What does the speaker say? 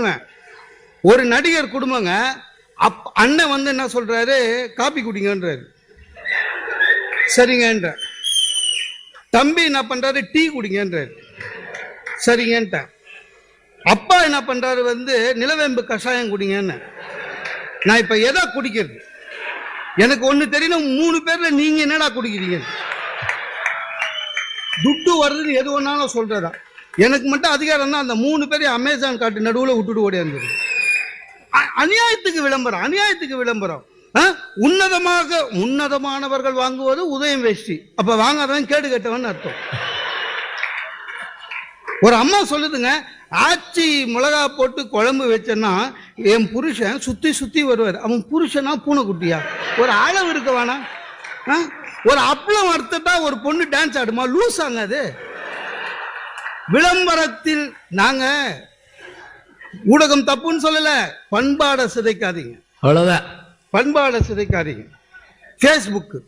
பண்ணுவேன். ஒரு நடிகர் குடும்பங்க அப் அண்ணன் வந்து என்ன சொல்றாரு? காப்பி குடிங்கன்றாரு. சரிங்கன்ற தம்பி என்ன பண்றாரு? டீ குடிங்கன்றாரு. சரிங்கன்ட்டேன் அப்பா என்ன பண்றாரு வந்து நிலவேம்பு கஷாயம் குடிங்கன்னு. நான் இப்ப எதை குடிக்கிறது? எனக்கு ஒண்ணு தெரியணும் மூணு பேர்ல நீங்க என்னடா குடிக்கிறீங்க? துட்டு வருதுன்னு எது ஒன்னாலும் சொல்றதா? எனக்கு மட்டும் அதிகாரம் தான் அந்த மூணு பேரையும் அமேசான் காட்டு நடுவில் விட்டுட்டு ஓடியாந்து அநியாயத்துக்கு விளம்பரம் அநியாயத்துக்கு விளம்பரம். ஆ? உன்னதமாக உன்னதமானவர்கள் வாங்குவது உதயம் வேஷ்டி. அப்ப வாங்காதவன் கேடு கேட்டவன் அர்த்தம். ஒரு அம்மா சொல்லுதுங்க ஆச்சி மிளகா போட்டு குழம்பு வச்சேன்னா என் புருஷன் சுத்தி சுத்தி வருவார். அவன் புருஷனா பூனைக்குட்டியா? ஒரு அளவு இருக்க வேணாம். ஆ? ஒரு அப்பளம் வறுத்துட்டா ஒரு பொண்ணு டான்ஸ் ஆடுமா? லூஸ் ஆகாது அது. விளம்பரத்தில் நாங்க ஊடகம் தப்புன்னு சொல்லல பண்பாடை சிதைக்காதீங்க. அவ்வளவுதான். பண்பாடை சிதைக்காதீங்க. ஃபேஸ்புக்கு